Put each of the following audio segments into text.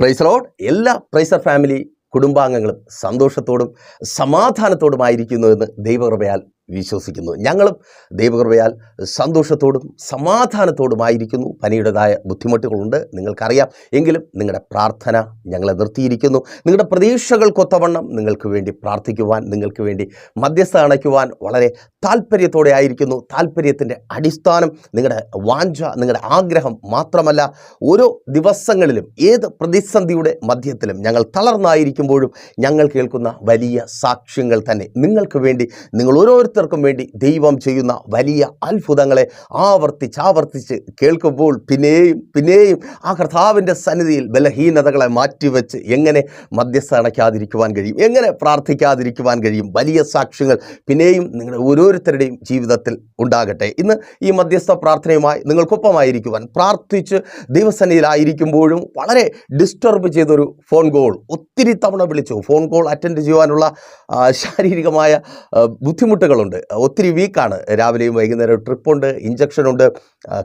പ്രൈസറോഡ് എല്ലാ പ്രൈസർ ഫാമിലി കുടുംബാംഗങ്ങളും സന്തോഷത്തോടും സമാധാനത്തോടുമായിരിക്കുന്നു എന്ന് ദൈവകൃപയാൽ വിശ്വസിക്കുന്നു. ഞങ്ങളും ദൈവകൃപയാൽ സന്തോഷത്തോടും സമാധാനത്തോടുമായിരിക്കുന്നു. പനിയുടേതായ ബുദ്ധിമുട്ടുകളുണ്ട് നിങ്ങൾക്കറിയാം. എങ്കിലും നിങ്ങളുടെ പ്രാർത്ഥന ഞങ്ങളെ നിർത്തിയിരിക്കുന്നു. നിങ്ങളുടെ പ്രതീക്ഷകൾക്കൊത്തവണ്ണം നിങ്ങൾക്ക് വേണ്ടി പ്രാർത്ഥിക്കുവാൻ നിങ്ങൾക്ക് വേണ്ടി മധ്യസ്ഥ അണയ്ക്കുവാൻ വളരെ താല്പര്യത്തോടെ ആയിരിക്കുന്നു. താല്പര്യത്തിന്റെ അടിസ്ഥാനം നിങ്ങളുടെ വാഞ്ച നിങ്ങളുടെ ആഗ്രഹം മാത്രമല്ല ഓരോ ദിവസങ്ങളിലും ഏത് പ്രതിസന്ധിയുടെ മധ്യത്തിലും ഞങ്ങൾ തളർന്നായിരിക്കുമ്പോഴും ഞങ്ങൾ കേൾക്കുന്ന വലിയ സാക്ഷ്യങ്ങൾ തന്നെ. നിങ്ങൾക്ക് വേണ്ടി നിങ്ങൾ ഓരോരുത്തർക്കും വേണ്ടി ദൈവം ചെയ്യുന്ന വലിയ അത്ഭുതങ്ങളെ ആവർത്തിച്ച് ആവർത്തിച്ച് കേൾക്കുമ്പോൾ പിന്നെയും പിന്നെയും ആ കർത്താവിന്റെ സന്നിധിയിൽ ബലഹീനതകളെ മാറ്റിവെച്ച് എങ്ങനെ മധ്യസ്ഥ അടയ്ക്കാതിരിക്കുവാൻ കഴിയും? എങ്ങനെ പ്രാർത്ഥിക്കാതിരിക്കുവാൻ കഴിയും? വലിയ സാക്ഷ്യങ്ങൾ പിന്നെയും നിങ്ങളുടെ ഓരോരുത്തരുടെയും ജീവിതത്തിൽ ഉണ്ടാകട്ടെ. ഇന്ന് ഈ മധ്യസ്ഥ പ്രാർത്ഥനയുമായി നിങ്ങൾക്കൊപ്പമായിരിക്കുവാൻ പ്രാർത്ഥിച്ച് ദൈവസന്നിധിയിലായിരിക്കുമ്പോഴും വളരെ ഡിസ്റ്റർബ് ചെയ്തൊരു ഫോൺ കോൾ ഒത്തിരി തവണ വിളിച്ചു. ഫോൺ കോൾ അറ്റൻഡ് ചെയ്യുവാനുള്ള ശാരീരികമായ ആ, ബുദ്ധിമുട്ടുകളുണ്ട് ഒത്തിരി വീക്കാണ് രാവിലെയും വൈകുന്നേരം ട്രിപ്പുണ്ട് ഇഞ്ചക്ഷനുണ്ട്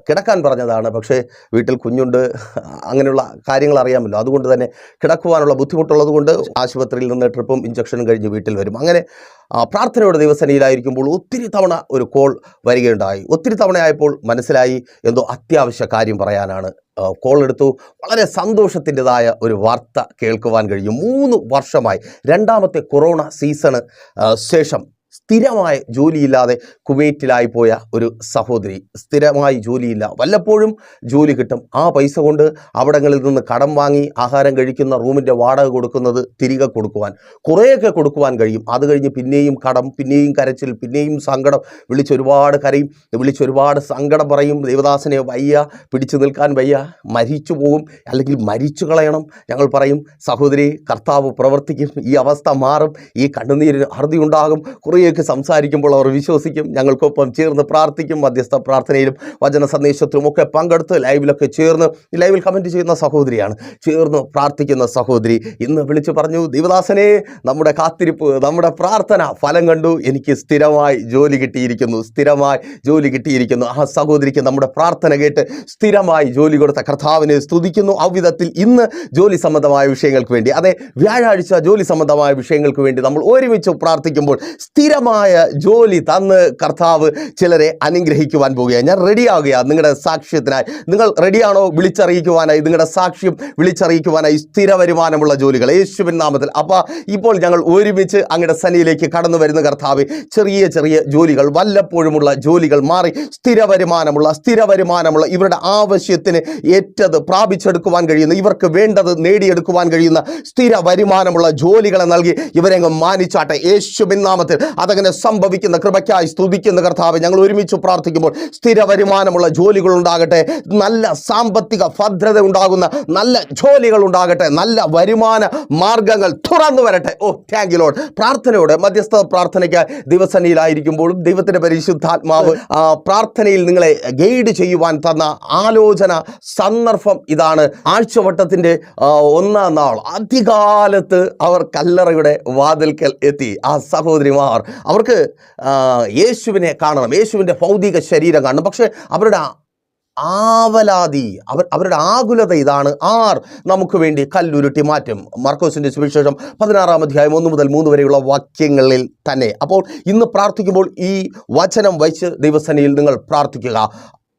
കിടക്കാൻ പറഞ്ഞതാണ്. പക്ഷേ വീട്ടിൽ കുഞ്ഞുണ്ട്. അങ്ങനെയുള്ള കാര്യങ്ങൾ അറിയാമല്ലോ. അതുകൊണ്ട് തന്നെ കിടക്കുവാനുള്ള ബുദ്ധിമുട്ടുള്ളത് കൊണ്ട് ആശുപത്രിയിൽ നിന്ന് ട്രിപ്പും ഇഞ്ചക്ഷനും കഴിഞ്ഞ് വീട്ടിൽ വരും. അങ്ങനെ പ്രാർത്ഥനയുടെ ദിവസനയിലായിരിക്കുമ്പോൾ ഒത്തിരി തവണ ഒരു കോൾ വരികയുണ്ടായി. ഒത്തിരി തവണയായപ്പോൾ മനസ്സിലായി എന്തോ അത്യാവശ്യ കാര്യം പറയാനാണ്. കോൾ എടുത്തു. വളരെ സന്തോഷത്തിന്റെതായ ഒരു വാർത്ത കേൾക്കുവാൻ കഴിഞ്ഞു മൂന്ന് വർഷമായി. രണ്ടാമത്തെ കൊറോണ സീസണ് ശേഷം സ്ഥിരമായ ജോലിയില്ലാതെ കുവൈറ്റിലായി പോയ ഒരു സഹോദരി. സ്ഥിരമായി ജോലിയില്ല. വല്ലപ്പോഴും ജോലി കിട്ടും. ആ പൈസ കൊണ്ട് അവിടങ്ങളിൽ നിന്ന് കടം വാങ്ങി ആഹാരം കഴിക്കുന്ന റൂമിന്റെ വാടക കൊടുക്കുന്നത് തിരികെ കൊടുക്കുവാൻ കുറേയൊക്കെ കൊടുക്കുവാൻ കഴിയും. അത് കഴിഞ്ഞ് പിന്നെയും കടം പിന്നെയും കരച്ചിൽ പിന്നെയും സങ്കടം. വിളിച്ചൊരുപാട് കരയും. വിളിച്ചൊരുപാട് സങ്കടം പറയും. ദേവദാസനെ വയ്യ പിടിച്ചു നിൽക്കാൻ വയ്യ. മരിച്ചു പോകും. അല്ലെങ്കിൽ മരിച്ചു കളയണം. ഞങ്ങൾ പറയും സഹോദരി കർത്താവ് പ്രവർത്തിക്കും. ഈ അവസ്ഥ മാറും. ഈ കണ്ണുനീരിന് അറുതി ഉണ്ടാകും. കുറേയൊക്കെ സംസാരിക്കുമ്പോൾ അവർ വിശ്വസിക്കും. ഞങ്ങൾക്കൊപ്പം ചേർന്ന് പ്രാർത്ഥിക്കും മധ്യസ്ഥ പ്രാർത്ഥനയിലും വചന സന്ദേശത്തിലും ഒക്കെ പങ്കെടുത്ത് ലൈവിലൊക്കെ ചേർന്ന് ലൈവിൽ കമന്റ് ചെയ്യുന്ന സഹോദരിയാണ്. ചേർന്ന് പ്രാർത്ഥിക്കുന്ന സഹോദരി ഇന്ന് വിളിച്ചു പറഞ്ഞു ദേവദാസനെ നമ്മുടെ കാത്തിരിപ്പ് നമ്മുടെ പ്രാർത്ഥന ഫലം കണ്ടു. എനിക്ക് സ്ഥിരമായി ജോലി കിട്ടിയിരിക്കുന്നു സ്ഥിരമായി ജോലി കിട്ടിയിരിക്കുന്നു. ആ സഹോദരിക്ക് നമ്മുടെ പ്രാർത്ഥന കേട്ട് സ്ഥിരമായി ജോലി കൊടുത്ത കർത്താവിനെ സ്തുതിക്കുന്നു. അവിധത്തിൽ ഇന്ന് ജോലി സംബന്ധമായ വിഷയങ്ങൾക്ക് വേണ്ടി അതെ വ്യാഴാഴ്ച ജോലി സംബന്ധമായ വിഷയങ്ങൾക്ക് വേണ്ടി നമ്മൾ ഒരുമിച്ച് പ്രാർത്ഥിക്കുമ്പോൾ സ്ഥിരമായ ജോലി തന്ന് കർത്താവ് ചിലരെ അനുഗ്രഹിക്കുവാൻ പോവുകയാണ് ഞാൻ റെഡിയാവുകയാണ് നിങ്ങളുടെ സാക്ഷ്യത്തിനായി. നിങ്ങൾ റെഡിയാണോ വിളിച്ചറിയിക്കുവാനായി. നിങ്ങളുടെ സാക്ഷ്യം വിളിച്ചറിയിക്കുവാനായി സ്ഥിര വരുമാനമുള്ള ജോലികൾ. യേശുവിൻ നാമത്തിൽ. അപ്പോൾ ഇപ്പോൾ ഞങ്ങൾ ഒരുമിച്ച് അങ്ങയുടെ സന്നിയിലേക്ക് കടന്നു വരുന്ന കർത്താവ് ചെറിയ ചെറിയ ജോലികൾ വല്ലപ്പോഴുമുള്ള ജോലികൾ മാറി സ്ഥിര വരുമാനമുള്ള സ്ഥിര വരുമാനമുള്ള ഇവരുടെ ആവശ്യത്തിന് ഏറ്റത് പ്രാപിച്ചെടുക്കുവാൻ കഴിയുന്ന ഇവർക്ക് വേണ്ടത് നേടിയെടുക്കുവാൻ കഴിയുന്ന സ്ഥിര വരുമാനമുള്ള ജോലികളെ നൽകി ഇവരെ മാനിച്ചാട്ടെ. യേശുവിൻ നാമത്തിൽ. അതങ്ങനെ സംഭവിക്കുന്ന കൃപയ്ക്കായി സ്തുതിക്കുന്ന കർത്താവ് ഞങ്ങൾ ഒരുമിച്ച് പ്രാർത്ഥിക്കുമ്പോൾ സ്ഥിര വരുമാനമുള്ള ജോലികൾ ഉണ്ടാകട്ടെ നല്ല സാമ്പത്തിക ഭദ്രത ഉണ്ടാകുന്ന നല്ല ജോലികൾ ഉണ്ടാകട്ടെ നല്ല വരുമാന മാർഗങ്ങൾ തുറന്നു വരട്ടെ. ഓ താങ്ക് യു ലോഡ് പ്രാർത്ഥനയോടെ മധ്യസ്ഥ പ്രാർത്ഥനയ്ക്ക് ദിവസനിയിലായിരിക്കുമ്പോഴും ദൈവത്തിന്റെ പരിശുദ്ധാത്മാവ് പ്രാർത്ഥനയിൽ നിങ്ങളെ ഗൈഡ് ചെയ്യുവാൻ തന്ന ആലോചന സന്ദർഭം ഇതാണ്. ആഴ്ചവട്ടത്തിന്റെ ഒന്നാം നാൾ അധികാലത്ത് അവർ കല്ലറയുടെ വാതിൽക്കൽ എത്തി. ആ സഹോദരിമാർ അവർക്ക് യേശുവിനെ കാണണം. യേശുവിന്റെ ഭൗതിക ശരീരം കാണണം. പക്ഷേ അവരുടെ ആവലാതി അവർ അവരുടെ ആകുലത ഇതാണ്. ആർ നമുക്ക് വേണ്ടി കല്ലുരുട്ടി മാറ്റും. മർക്കോസിന്റെ സുവിശേഷം പതിനാറാം അധ്യായം ഒന്ന് മുതൽ മൂന്ന് വരെയുള്ള വാക്യങ്ങളിൽ തന്നെ. അപ്പോൾ ഇന്ന് പ്രാർത്ഥിക്കുമ്പോൾ ഈ വചനം വച്ച് ദൈവസേനയിൽ നിങ്ങൾ പ്രാർത്ഥിക്കുക.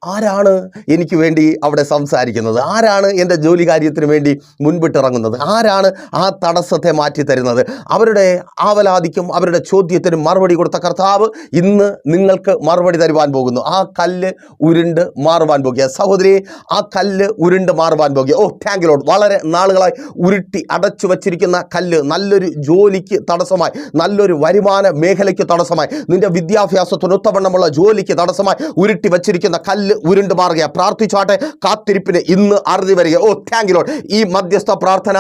ആരാണ് എനിക്ക് വേണ്ടി അവിടെ സംസാരിക്കുന്നത്? ആരാണ് എന്റെ ജോലി കാര്യത്തിന് വേണ്ടി മുൻപിട്ടിറങ്ങുന്നത്? ആരാണ് ആ തടസ്സത്തെ മാറ്റി തരുന്നത് അവരുടെ ആവലാതിക്കും അവരുടെ ചോദ്യത്തിനും മറുപടി കൊടുത്ത കർത്താവ് ഇന്ന് നിങ്ങൾക്ക് മറുപടി തരുവാൻ പോകുന്നു. ആ കല്ല് ഉരുണ്ട് മാറുവാൻ പോകുക. സഹോദരി ആ കല്ല് ഉരുണ്ട് മാറുവാൻ പോകുക. ഓ താങ്ക് ലോഡ് വളരെ നാളുകളായി ഉരുട്ടി അടച്ചു വച്ചിരിക്കുന്ന കല്ല് നല്ലൊരു ജോലിക്ക് തടസ്സമായി. നല്ലൊരു വരുമാന മേഖലയ്ക്ക് തടസ്സമായി. നിന്റെ വിദ്യാഭ്യാസത്തിന് ഒത്തവണ്ണമുള്ള ജോലിക്ക് തടസ്സമായി ഉരുട്ടി വച്ചിരിക്കുന്ന കല്ല് ഉരുണ്ട് മാറുക പ്രാർത്ഥിച്ചാട്ടെ കാത്തിരിപ്പിന് ഇന്ന് അറുതി വരിക. ഓ താങ്ക് ലോഡ് ഈ മധ്യസ്ഥ പ്രാർത്ഥന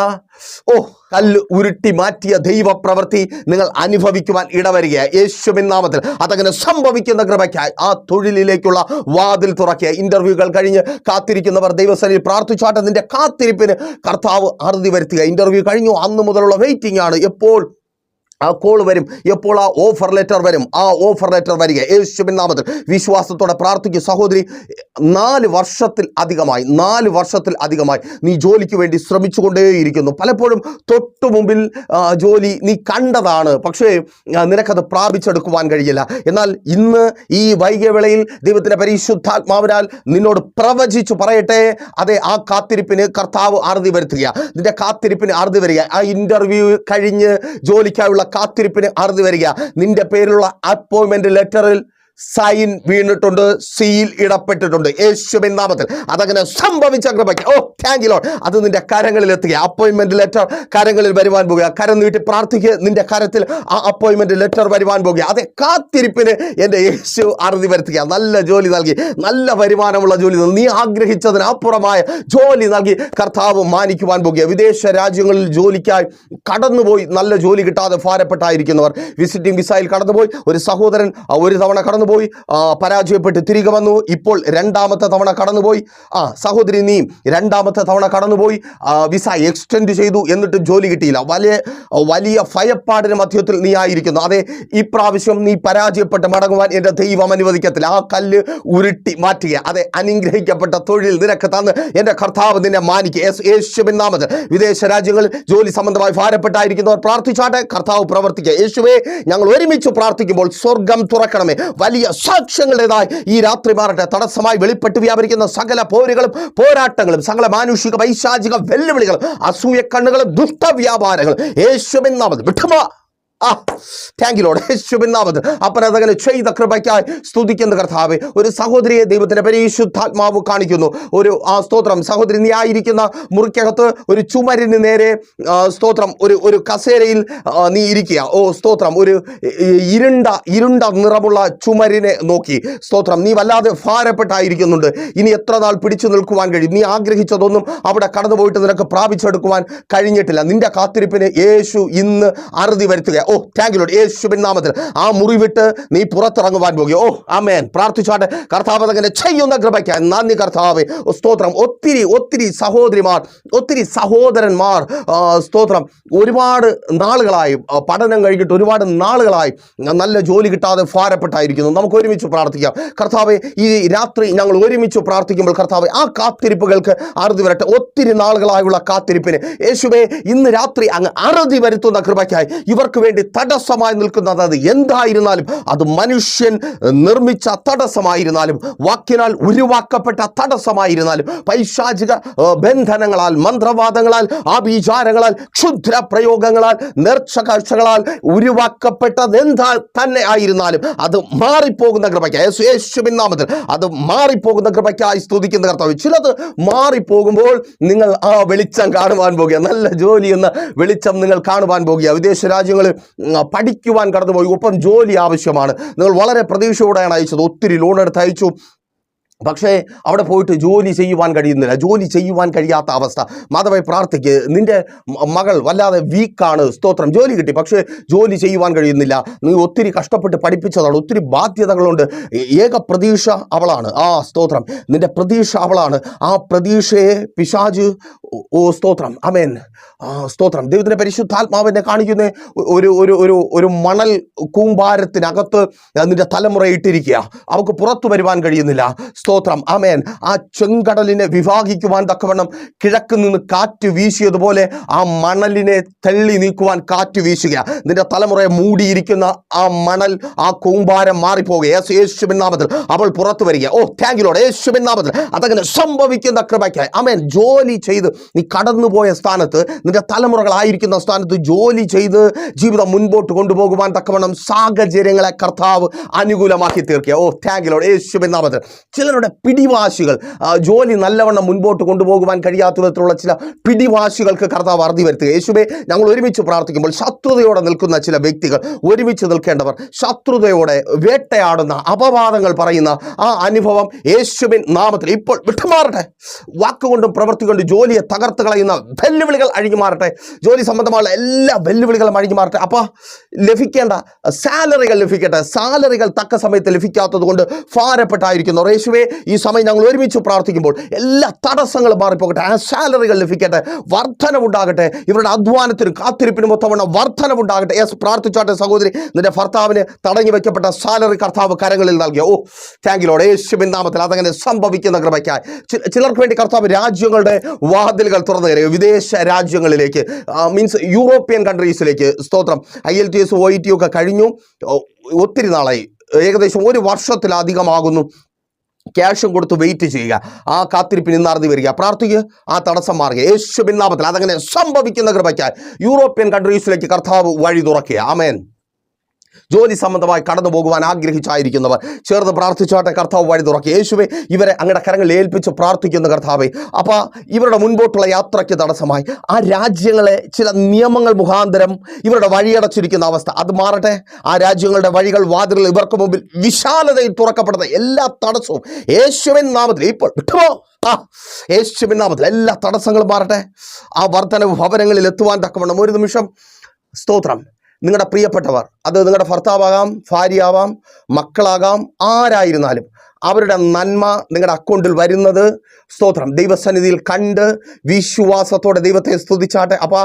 ഓ കല്ല് ഉരുട്ടി മാറ്റിയ ദൈവ പ്രവൃത്തി നിങ്ങൾ അനുഭവിക്കുവാൻ ഇടവരിക യേശുവിൻ നാമത്തിൽ അതങ്ങനെ സംഭവിക്കുന്ന കൃപയ്ക്കായി ആ തൊഴിലിലേക്കുള്ള വാതിൽ തുറക്കുക. ഇന്റർവ്യൂകൾ കഴിഞ്ഞ് കാത്തിരിക്കുന്നവർ ദൈവസനിൽ പ്രാർത്ഥിച്ചാട്ടെ നിന്റെ കാത്തിരിപ്പിന് കർത്താവ് അറുതി വരുത്തുക. ഇന്റർവ്യൂ കഴിഞ്ഞു അന്ന് മുതലുള്ള വെയിറ്റിംഗ് ആണ്. എപ്പോൾ ആ കോൾ വരും. എപ്പോൾ ആ ഓഫർ ലെറ്റർ വരും? ആ ഓഫർ ലെറ്റർ വരിക. യേശുവിൻ നാമത്തിൽ വിശ്വാസത്തോടെ പ്രാർത്ഥിക്കും. സഹോദരി നാല് വർഷത്തിൽ അധികമായി നാല് വർഷത്തിൽ അധികമായി നീ ജോലിക്ക് വേണ്ടി ശ്രമിച്ചുകൊണ്ടേയിരിക്കുന്നു. പലപ്പോഴും തൊട്ടു മുമ്പിൽ ജോലി നീ കണ്ടതാണ്. പക്ഷേ നിനക്കത് പ്രാപിച്ചെടുക്കുവാൻ കഴിയില്ല. എന്നാൽ ഇന്ന് ഈ വൈകിയവേളയിൽ ദൈവത്തിന്റെ പരിശുദ്ധാത്മാവിനാൽ നിന്നോട് പ്രവചിച്ചു പറയട്ടെ. അതെ ആ കാത്തിരിപ്പിന് കർത്താവ് അറുതി വരുത്തുക നിന്റെ കാത്തിരിപ്പിന് അറുതി വരിക. ആ ഇന്റർവ്യൂ കഴിഞ്ഞ് ജോലിക്കായുള്ള കാത്തിരിപ്പിന് അറുതി വരിക. നിന്റെ പേരിലുള്ള അപ്പോയിൻമെന്റ് ലെറ്ററിൽ സൈൻ വീണിട്ടുണ്ട് സീൽ ഇടപ്പെട്ടിട്ടുണ്ട്. യേശുവിൻ നാമത്തിൽ. അതങ്ങനെ സംഭവിച്ച കൃപയ്ക്ക് ഓ താങ്ക് ലോ അത് നിന്റെ കരങ്ങളിൽ എത്തുക അപ്പോയിൻമെന്റ് ലെറ്റർ കരങ്ങളിൽ വരുവാൻ പോകുക. കരം നീട്ടി പ്രാർത്ഥിക്കുക നിന്റെ കരത്തിൽ ആ അപ്പോയിൻമെന്റ് ലെറ്റർ വരുവാൻ പോകുക. അതെ കാത്തിരിപ്പിന് എന്റെ യേശു അറുതി വരുത്തുക. നല്ല ജോലി നൽകി. നല്ല വരുമാനമുള്ള ജോലി നീ ആഗ്രഹിച്ചതിന് അപ്പുറമായ ജോലി നൽകി കർത്താവ് മാനിക്കുവാൻ പോകുക. വിദേശ രാജ്യങ്ങളിൽ ജോലിക്കായി കടന്നുപോയി. നല്ല ജോലി കിട്ടാതെ ഭാരപ്പെട്ടായിരിക്കുന്നവർ. വിസിറ്റിംഗ് വിസയിൽ കടന്നുപോയി. ഒരു സഹോദരൻ ഒരു തവണ കടന്നുപോയി. പരാജയപ്പെട്ട് തിരികെ വന്നു. ഇപ്പോൾ രണ്ടാമത്തെ തവണ കടന്നുപോയി. ആ സഹോദരി നീ രണ്ടാമത്തെ തവണ കടന്നുപോയി. വിസ എക്സ്റ്റെൻഡ് ചെയ്തു എന്നിട്ട് ജോലി കിട്ടിയില്ല. വലിയ വലിയ ഭയപ്പാടിന് മധ്യത്തിൽ നീ ആയിരിക്കുന്നു. അതെ ഇപ്രാവശ്യം നീ പരാജയപ്പെട്ട് മടങ്ങുവാൻ എന്റെ ദൈവം അനുവദിക്കത്തില്ല. ആ കല്ല് ഉരുട്ടി മാറ്റുക അതെ അനുഗ്രഹിക്കപ്പെട്ട തൊഴിൽ നിനക്ക് തന്ന് എന്റെ കർത്താവ് നിന്നെ മാനിക്കുക യേശുവിൻ വിദേശ രാജ്യങ്ങളിൽ ജോലി സംബന്ധമായി ഭാരപ്പെട്ടായിരിക്കുന്നവർ പ്രാർത്ഥിച്ചാട്ടെ കർത്താവ് പ്രവർത്തിക്കുക. യേശുവേ ഞങ്ങൾ ഒരുമിച്ച് പ്രാർത്ഥിക്കുമ്പോൾ സ്വർഗം തുറക്കണമേ. സാക്ഷ്യങ്ങളുടേതായി ഈ രാത്രി മാറട്ടെ. തടസ്സമായി വെളിപ്പെട്ട് വ്യാപരിക്കുന്ന സകല പോരുകളും പോരാട്ടങ്ങളും സകല മാനുഷിക വൈശാചിക വെല്ലുവിളികളും അസൂയക്കണ്ണുകളും ദുഷ്ടവ്യാപാരങ്ങളും യേശുവിൻ നാമത് വിട്ടുമാ. താങ്ക് യു ലോഡ് യേശുവിൻ നാമത്തിൽ അപ്പനതങ്ങനെ ചെയ്ത കൃപയ്ക്കായി സ്തുതിക്കുന്ന കർത്താവ്. ഒരു സഹോദരിയെ ദൈവത്തിന്റെ പരിശുദ്ധാത്മാവ് കാണിക്കുന്നു. ഒരു ആ സ്തോത്രം. സഹോദരി നീ ആയിരിക്കുന്ന മുറിക്കകത്ത് ഒരു ചുമരിന് നേരെ സ്തോത്രം. ഒരു ഒരു കസേരയിൽ നീ ഇരിക്കുക. ഓ സ്തോത്രം. ഒരു ഇരുണ്ട ഇരുണ്ട നിറമുള്ള ചുമരിനെ നോക്കി. സ്തോത്രം. നീ വല്ലാതെ ഭാരപ്പെട്ടായിരിക്കുന്നുണ്ട്. ഇനി എത്ര നാൾ പിടിച്ചു നിൽക്കുവാൻ കഴിയും? നീ ആഗ്രഹിച്ചതൊന്നും അവിടെ കടന്നുപോയിട്ട് നിനക്ക് പ്രാപിച്ചെടുക്കുവാൻ കഴിഞ്ഞിട്ടില്ല. നിന്റെ കാത്തിരിപ്പിന് യേശു ഇന്ന് അറുതി വരുത്തുക. താങ്ക് യു യേശുവിൻ നാമത്തിൽ ആ മുറി വിട്ട് നീ പുറത്തിറങ്ങുവാൻ പോകുക ഓ ആമേൻ. പ്രാർത്ഥിച്ചാട്ടെ. കർത്താവ് അങ്ങനെ ചെയ്യുന്ന കൃപയ്ക്ക് നന്ദി കർത്താവ്. സ്തോത്രം. ഒത്തിരി ഒത്തിരി സഹോദരിമാർ ഒത്തിരി സഹോദരന്മാർ സ്തോത്രം. ഒരുപാട് നാളുകളായി പഠനം കഴിഞ്ഞിട്ട് ഒരുപാട് നാളുകളായി നല്ല ജോലി കിട്ടാതെ ഭാരപ്പെട്ടായിരിക്കുന്നു. നമുക്ക് ഒരുമിച്ച് പ്രാർത്ഥിക്കാം. കർത്താവ് ഈ രാത്രി ഞങ്ങൾ ഒരുമിച്ച് പ്രാർത്ഥിക്കുമ്പോൾ കർത്താവ് ആ കാത്തിരിപ്പുകൾക്ക് അറുതി വരട്ടെ. ഒത്തിരി നാളുകളായുള്ള കാത്തിരിപ്പിന്. യേശുവെ ഇന്ന് രാത്രി അങ്ങ് അറുതി വരുത്തുന്ന കൃപയ്ക്കായി ഇവർക്ക് വേണ്ടി തടസ്സമായി നിൽക്കുന്നത് അത് എന്തായിരുന്നാലും അത് മനുഷ്യൻ നിർമ്മിച്ച തടസ്സമായിരുന്നാലും വാക്കിനാൽ ഉരുവാക്കപ്പെട്ട തടസ്സമായിരുന്നാലും പൈശാചിക ബന്ധനങ്ങളാൽ മന്ത്രവാദങ്ങളാൽ ആഭിചാരങ്ങളാൽ ക്ഷുദ്ര പ്രയോഗങ്ങളാൽ നേർച്ച കാഴ്ചകളാൽ ഉരുവാക്കപ്പെട്ടത് എന്താ തന്നെ ആയിരുന്നാലും അത് മാറിപ്പോകുന്ന യേശുവിൻ നാമത്തിൽ അത് മാറിപ്പോകുന്ന കൃപയ്ക്കായി സ്തുതിക്കുന്ന കർത്താവ്. ചിലത് മാറിപ്പോകുമ്പോൾ നിങ്ങൾ ആ വെളിച്ചം കാണുവാൻ പോകുക. നല്ല ജോലി എന്ന വെളിച്ചം നിങ്ങൾ കാണുവാൻ പോകുക. വിദേശ രാജ്യങ്ങളിൽ പഠിക്കുവാൻ കടന്നുപോയി. ഒപ്പം ജോലി ആവശ്യമാണ്. നിങ്ങൾ വളരെ പ്രതീക്ഷയോടെയാണ് അയച്ചത്. ഒത്തിരി ലോൺ എടുത്ത് അയച്ചു. പക്ഷേ അവിടെ പോയിട്ട് ജോലി ചെയ്യുവാൻ കഴിയുന്നില്ല. ജോലി ചെയ്യുവാൻ കഴിയാത്ത അവസ്ഥ. മാധവയെ പ്രാർത്ഥിക്ക്. നിന്റെ മകൾ വല്ലാതെ വീക്കാണ്. സ്തോത്രം. ജോലി കിട്ടി. പക്ഷേ ജോലി ചെയ്യുവാൻ കഴിയുന്നില്ല. നീ ഒത്തിരി കഷ്ടപ്പെട്ട് പഠിപ്പിച്ചതാണ്. ഒത്തിരി ബാധ്യതകളുണ്ട്. ഏക പ്രതീക്ഷ അവളാണ്. ആ സ്തോത്രം. നിന്റെ പ്രതീക്ഷ അവളാണ്. ആ പ്രതീക്ഷയെ പിശാജ് ഓ- സ്തോത്രം. അമേൻ സ്തോത്രം. ദൈവത്തിന്റെ പരിശുദ്ധാത്മാവിനെ കാണിക്കുന്ന ഒരു ഒരു ഒരു ഒരു മണൽ കൂമ്പാരത്തിനകത്ത് നിന്റെ തലമുറ ഇട്ടിരിക്കുക. അവൾക്ക് പുറത്തു വരുവാൻ കഴിയുന്നില്ല. സ്തോത്രം. അമേൻ ആ ചെങ്കടലിനെ വിഭാഗിക്കുവാൻ തക്കവണ്ണം കിഴക്ക് നിന്ന് കാറ്റ് വീശിയതുപോലെ ആ മണലിനെ തള്ളി നീക്കുവാൻ കാറ്റ് വീശുക. നിന്റെ തലമുറയെ മൂടിയിരിക്കുന്ന ആ മണൽ ആ കൂമ്പാരം മാറിപ്പോകുക. യേശു യേശുവിൻ നാമത്തിൽ അവൾ പുറത്തു വരിക. ഓ താങ്ക് യു യേശു നാമത്തിൽ അതങ്ങനെ സംഭവിക്കുന്ന കൃപയ്ക്കായി. അമേൻ ജോലി ചെയ്ത് നീ കടന്നുപോയ സ്ഥാനത്ത് നിന്റെ തലമുറകളായിരിക്കുന്ന സ്ഥാനത്ത് ജോലി ചെയ്ത് ജീവിതം മുൻപോട്ട് കൊണ്ടുപോകുവാൻ തക്കവണ്ണം സാഹചര്യങ്ങളെ കർത്താവ് അനുകൂലമാക്കി തീർക്കുക ഓ താങ്ക് യു ലോഡ് യേശുവിൻ നാമത്തിൽ ചിലരുടെ പിടിവാശികൾ ജോലി നല്ലവണ്ണം മുൻപോട്ട് കൊണ്ടുപോകുവാൻ കഴിയാത്ത വിധത്തിലുള്ള ചില പിടിവാശികൾക്ക് കർത്താവ് അറുതി വരുത്തുക. യേശുബെ ഞങ്ങൾ ഒരുമിച്ച് പ്രാർത്ഥിക്കുമ്പോൾ ശത്രുതയോടെ നിൽക്കുന്ന ചില വ്യക്തികൾ ഒരുമിച്ച് നിൽക്കേണ്ടവർ ശത്രുതയോടെ വേട്ടയാടുന്ന അപവാദങ്ങൾ പറയുന്ന ആ അനുഭവം യേശുബിൻ നാമത്തിൽ ഇപ്പോൾ വിട്ടുമാറട്ടെ. വാക്കുകൊണ്ടും പ്രവൃത്തി കൊണ്ടും ജോലിയെ തകർത്ത് കളയുന്ന വെല്ലുവിളികൾ അഴിഞ്ഞു മാറട്ടെ ജോലി സംബന്ധമായുള്ള എല്ലാ വെല്ലുവിളികളും അഴിഞ്ഞു മാറട്ടെ അപ്പോൾ ലഭിക്കേണ്ട സാലറികൾ ലഭിക്കട്ടെ. സാലറികൾ തക്ക സമയത്ത് ലഭിക്കാത്തത് കൊണ്ട് ഭാരപ്പെട്ടായിരിക്കുന്നു. യേശുവേ ഈ സമയം ഞങ്ങൾ ഒരുമിച്ച് പ്രാർത്ഥിക്കുമ്പോൾ എല്ലാ തടസ്സങ്ങളും മാറിപ്പോകട്ടെ. ആ സാലറികൾ ലഭിക്കട്ടെ. വർധനവുണ്ടാകട്ടെ. ഇവരുടെ അധ്വാനത്തിനും കാത്തിരിപ്പിനും ഒത്തവണ്ണം വർധനവുണ്ടാകട്ടെ. യെസ് പ്രാർത്ഥിച്ചോട്ടെ സഹോദരി. നിന്റെ ഭർത്താവിന് തടങ്ങി വെക്കപ്പെട്ട സാലറി കർത്താവ് കരങ്ങളിൽ നൽകിയ ഓ താങ്കിലോട് യേശുവിൻ നാമത്തിൽ അതങ്ങനെ സംഭവിക്കുന്ന കൃപയ്ക്കായി. ചിലർക്ക് വേണ്ടി കർത്താവ് രാജ്യങ്ങളുടെ വാതിലുകൾ തുറന്നു തരിക വിദേശ രാജ്യങ്ങളിലേക്ക് മീൻസ് യൂറോപ്യൻ കൺട്രീസിലേക്ക് സ്തോത്രം. I L T S O I T ഒക്കെ കഴിഞ്ഞു. ഒത്തിരി നാളായി. ഏകദേശം ഒരു വർഷത്തിലധികമാകുന്നു. ക്യാഷും കൊടുത്ത് വെയിറ്റ് ചെയ്യുക. ആ കാത്തിരിപ്പിന് ഇന്നറിഞ്ഞു വരിക. പ്രാർത്ഥിക്കുക ആ തടസ്സം മാറുക. യേശു നാമത്തിൽ അതങ്ങനെ സംഭവിക്കുന്ന കൃപയ്ക്കായി. യൂറോപ്യൻ കൺട്രീസിലേക്ക് കർത്താവ് വഴി തുറക്കുക. ആമേൻ. ജോലി സംബന്ധമായി കടന്നു പോകുവാൻ ആഗ്രഹിച്ചായിരിക്കുന്നവർ. ചേർന്ന് പ്രാർത്ഥിച്ചാട്ടെ കർത്താവ് വഴി തുറക്കി. യേശുവെ ഇവരെ അങ്ങയുടെ കരങ്ങളിൽ ഏൽപ്പിച്ച് പ്രാർത്ഥിക്കുന്ന കർത്താവെ. അപ്പോൾ ഇവരുടെ മുൻപോട്ടുള്ള യാത്രയ്ക്ക് തടസ്സമായി. ആ രാജ്യങ്ങളെ ചില നിയമങ്ങൾ മുഖാന്തരം ഇവരുടെ വഴിയടച്ചിരിക്കുന്ന അവസ്ഥ. അത് മാറട്ടെ. ആ രാജ്യങ്ങളുടെ വഴികൾ വാതിലുകൾ ഇവർക്ക് മുമ്പിൽ വിശാലതയിൽ തുറക്കപ്പെടുന്ന എല്ലാ തടസ്സവും യേശുവിൻ നാമത്തിൽ. ഇപ്പോൾ വിട്ടുമോ യേശുവിൻ നാമത്തിൽ എല്ലാ തടസ്സങ്ങളും മാറട്ടെ. ആ വർധനവ് ഭവനങ്ങളിൽ എത്തുവാൻ തക്കവണ്ണം. ഒരു നിമിഷം. സ്തോത്രം. നിങ്ങളുടെ പ്രിയപ്പെട്ടവർ അത് നിങ്ങളുടെ ഭർത്താവാകാം ഭാര്യയാവാം മക്കളാകാം ആരായിരുന്നാലും അവരുടെ നന്മ നിങ്ങളുടെ അക്കൗണ്ടിൽ വരുന്നത് സ്തോത്രം. ദൈവസന്നിധിയിൽ കണ്ട് വിശ്വാസത്തോടെ ദൈവത്തെ സ്തുതിച്ചാട്ടെ. അപ്പോൾ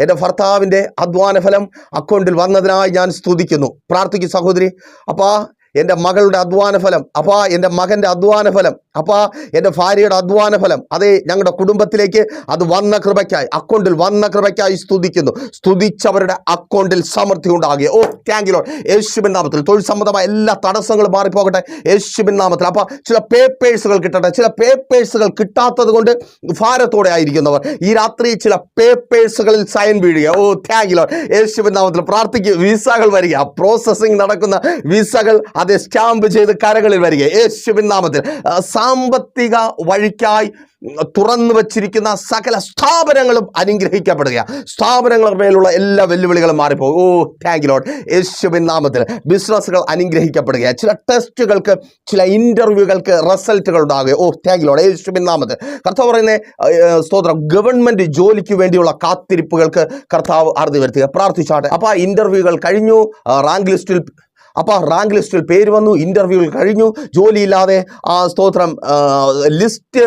എന്റെ ഭർത്താവിന്റെ അധ്വാന ഫലം അക്കൗണ്ടിൽ വന്നതിനായി ഞാൻ സ്തുതിക്കുന്നു. പ്രാർത്ഥിക്കും സഹോദരി. അപ്പോൾ എന്റെ മകളുടെ അധ്വാന ഫലം അപ്പാ എന്റെ മകന്റെ അധ്വാന എന്റെ എന്റെ ഭാര്യയുടെ അധ്വാന ഫലം അതേ ഞങ്ങളുടെ കുടുംബത്തിലേക്ക് അത് വന്ന കൃപയ്ക്കായി അക്കൗണ്ടിൽ വന്ന കൃപയ്ക്കായി സ്തുതിക്കുന്നു. സ്തുതിച്ചവരുടെ അക്കൗണ്ടിൽ സമൃദ്ധി ഉണ്ടാകുക ഓ താങ്കിലോ യേശുബിൻ നാമത്തിൽ തൊഴിൽ സംബന്ധമായ എല്ലാ തടസ്സങ്ങളും മാറിപ്പോകട്ടെ. യേശുബിൻ നാമത്തിൽ. അപ്പോൾ ചില പേപ്പേഴ്സുകൾ കിട്ടട്ടെ. ചില പേപ്പേഴ്സുകൾ കിട്ടാത്തത് കൊണ്ട് ഭാരത്തോടെ ആയിരിക്കുന്നവർ ഈ രാത്രി ചില പേപ്പേഴ്സുകളിൽ സൈൻ വീഴുക. ഓ താങ്കിലോ യേശുബിൻ നാമത്തിൽ പ്രാർത്ഥിക്കുക. വിസകൾ വരിക. പ്രോസസ്സിംഗ് നടക്കുന്ന വിസകൾ അത് സ്റ്റാമ്പ് ചെയ്ത് കരകളിൽ വരിക. യേശുവിൻ നാമത്തിൽ സാമ്പത്തിക വഴിക്കായി തുറന്നു വച്ചിരിക്കുന്ന സകല സ്ഥാപനങ്ങളും അനുഗ്രഹിക്കപ്പെടുക സ്ഥാപനങ്ങളുടെ മേലുള്ള എല്ലാ വെല്ലുവിളികളും മാറിപ്പോകും. ഓ താങ്ക് ലോഡ് യേശുവിൻ നാമത്തിൽ ബിസിനസ്സുകൾ അനുഗ്രഹിക്കപ്പെടുക ചില ടെസ്റ്റുകൾക്ക് ചില ഇന്റർവ്യൂകൾക്ക് റിസൾട്ടുകൾ ഉണ്ടാകുക ഓ താങ്ക് ലോഡ് യേശുവിൻ നാമത്തിൽ. കർത്താവ് പറയുന്ന സ്തോത്രം. ഗവൺമെന്റ് ജോലിക്ക് വേണ്ടിയുള്ള കാത്തിരിപ്പുകൾക്ക് കർത്താവ് അറുതി വരുത്തുക പ്രാർത്ഥിച്ചാട്ടെ. അപ്പോൾ ആ ഇന്റർവ്യൂകൾ കഴിഞ്ഞു റാങ്ക് ലിസ്റ്റിൽ അപ്പോൾ റാങ്ക് ലിസ്റ്റിൽ പേര് വന്നു ഇന്റർവ്യൂകൾ കഴിഞ്ഞു. ജോലിയില്ലാതെ ആ സ്തോത്രം ലിസ്റ്റ്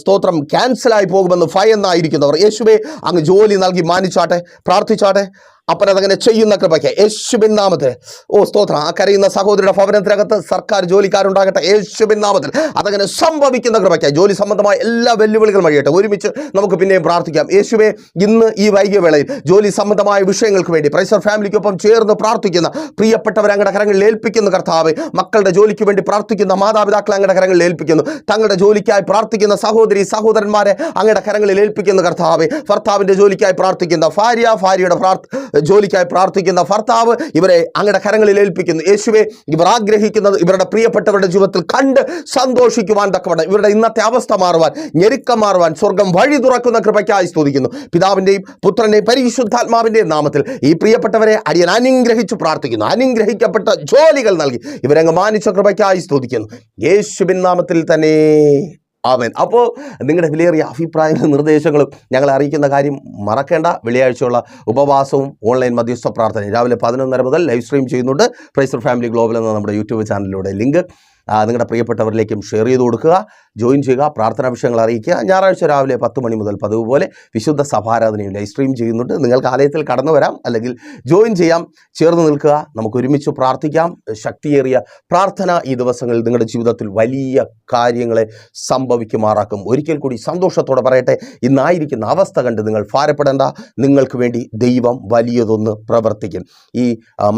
സ്തോത്രം ക്യാൻസലായി പോകുമെന്ന് ഭയന്നായിരിക്കുന്നവർ. യേശുവെ അങ്ങ് ജോലി നൽകി മാനിച്ചാട്ടെ പ്രാർത്ഥിച്ചാട്ടെ. അപ്പൻ അതങ്ങനെ ചെയ്യുന്ന കൃപയ്ക്ക് യേശുബിൻ നാമത്തിൽ. ഓ സ്തോത്രം. ആ കരയുന്ന സഹോദരിയുടെ ഭവനത്തിനകത്ത് സർക്കാർ ജോലിക്കാരുണ്ടാകട്ടെ യേശുബിൻ നാമത്തിൽ. അതങ്ങനെ സംഭവിക്കുന്ന കൃപയ്ക്ക് ജോലി സംബന്ധമായ എല്ലാ വെല്ലുവിളികളും വഴിയട്ടെ. ഒരുമിച്ച് നമുക്ക് പിന്നെയും പ്രാർത്ഥിക്കാം. യേശുവെ ഇന്ന് ഈ വൈകിയ വേളയിൽ ജോലി സംബന്ധമായ വിഷയങ്ങൾക്ക് വേണ്ടി പ്രൈസർ ഫാമിലിക്കൊപ്പം ചേർന്ന് പ്രാർത്ഥിക്കുന്ന പ്രിയപ്പെട്ടവർ അങ്ങടെ കരങ്ങളിൽ ഏൽപ്പിക്കുന്ന കർത്താവ്. മക്കളുടെ ജോലിക്ക് വേണ്ടി പ്രാർത്ഥിക്കുന്ന മാതാപിതാക്കളെ അങ്ങടെ കരങ്ങളിൽ ഏൽപ്പിക്കുന്നു. തങ്ങളുടെ ജോലിക്കായി പ്രാർത്ഥിക്കുന്ന സഹോദരി സഹോദരന്മാരെ അങ്ങടെ കരങ്ങളിൽ ഏൽപ്പിക്കുന്ന കർത്താവ്. ഭർത്താവിന്റെ ജോലിക്കായി പ്രാർത്ഥിക്കുന്ന ഭാര്യ ഭാര്യയുടെ പ്രാർത്ഥ ജോലിക്കായി പ്രാർത്ഥിക്കുന്ന ഭർത്താവ് ഇവരെ അങ്ങയുടെ കരങ്ങളിൽ ഏൽപ്പിക്കുന്നു. യേശുവെ ഇവർ ആഗ്രഹിക്കുന്നത് ഇവരുടെ പ്രിയപ്പെട്ടവരുടെ ജീവിതത്തിൽ കണ്ട് സന്തോഷിക്കുവാൻ തക്കവണ്ണം ഇവരുടെ ഇന്നത്തെ അവസ്ഥ മാറുവാൻ ഞെരുക്കം മാറുവാൻ സ്വർഗം വഴി തുറക്കുന്ന കൃപയ്ക്കായി സ്തുതിക്കുന്നു. പിതാവിന്റെയും പുത്രന്റെയും പരിശുദ്ധാത്മാവിന്റെയും നാമത്തിൽ ഈ പ്രിയപ്പെട്ടവരെ അടിയൻ അനുഗ്രഹിച്ചു പ്രാർത്ഥിക്കുന്നു. അനുഗ്രഹിക്കപ്പെട്ട ജോലികൾ നൽകി ഇവരങ്ങ് മാനിച്ച കൃപയ്ക്കായി സ്തുതിക്കുന്നു. യേശുവിൻ നാമത്തിൽ തന്നെ ആമേൻ. അപ്പോൾ നിങ്ങളുടെ വിലയേറിയ അഭിപ്രായങ്ങളും നിർദ്ദേശങ്ങളും ഞങ്ങളെ അറിയിക്കുന്ന കാര്യം മറക്കേണ്ട. വെള്ളിയാഴ്ചയുള്ള ഉപവാസവും ഓൺലൈൻ മധ്യസ്ഥ പ്രാർത്ഥനയും രാവിലെ പതിനൊന്നര മുതൽ ലൈവ് സ്ട്രീം ചെയ്യുന്നുണ്ട്. പ്രൈസർ ഫാമിലി ഗ്ലോബൽ എന്ന നമ്മുടെ യൂട്യൂബ് ചാനലിലൂടെ ലിങ്ക്. നിങ്ങളുടെ പ്രിയപ്പെട്ടവരിലേക്കും ഷെയർ ചെയ്ത് കൊടുക്കുക ജോയിൻ ചെയ്യുക പ്രാർത്ഥനാ വിഷയങ്ങൾ അറിയിക്കുക. ഞായറാഴ്ച രാവിലെ പത്ത് മണി മുതൽ പതിവ് പോലെ വിശുദ്ധ സഭാരാധനയും ലൈവ് സ്ട്രീം ചെയ്യുന്നുണ്ട്. നിങ്ങൾക്ക് ആലയത്തിൽ കടന്നു വരാം അല്ലെങ്കിൽ ജോയിൻ ചെയ്യാം. ചേർന്ന് നിൽക്കുക നമുക്ക് ഒരുമിച്ച് പ്രാർത്ഥിക്കാം. ശക്തിയേറിയ പ്രാർത്ഥന ഈ ദിവസങ്ങളിൽ നിങ്ങളുടെ ജീവിതത്തിൽ വലിയ കാര്യങ്ങളെ സംഭവിക്കുമാറാക്കും. ഒരിക്കൽ കൂടി സന്തോഷത്തോടെ പറയട്ടെ ഇന്നായിരിക്കുന്ന അവസ്ഥ കണ്ട് നിങ്ങൾ ഭാരപ്പെടേണ്ട. നിങ്ങൾക്ക് വേണ്ടി ദൈവം വലിയതൊന്ന് പ്രവർത്തിക്കും. ഈ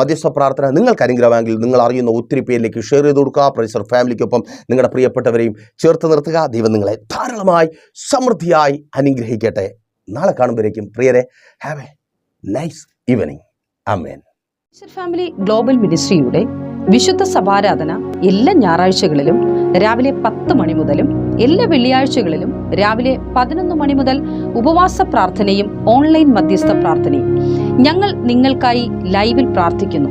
മധ്യസ്ഥ പ്രാർത്ഥന നിങ്ങൾക്ക് അനുഗ്രഹമെങ്കിൽ നിങ്ങൾ അറിയുന്ന ഒത്തിരി പേരിലേക്ക് ഷെയർ ചെയ്ത് കൊടുക്കുക. പ്രൈസർ ഫാമിലിക്കൊപ്പം നിങ്ങളുടെ പ്രിയപ്പെട്ടവരെയും ചേർത്ത് നിർത്തുക. ദൈവം നിങ്ങളെ ധാരാളമായി സമൃദ്ധിയായി അനുഗ്രഹിക്കട്ടെ. നാളെ കാണുമ്പോഴേക്കും പ്രിയരെ have a nice evening amen Eshwar family global മിനിസ്ട്രിയുടെ വിശുദ്ധ സഭാരാധന എല്ലാ ഞായറാഴ്ചകളിലും രാവിലെ പത്ത് മണി മുതലും എല്ലാ വെള്ളിയാഴ്ചകളിലും രാവിലെ പതിനൊന്ന് മണി മുതൽ ഉപവാസ പ്രാർത്ഥനയും ഓൺലൈൻ മധ്യസ്ഥ പ്രാർത്ഥനയും ഞങ്ങൾ നിങ്ങൾക്കായി ലൈവിൽ പ്രാർത്ഥിക്കുന്നു.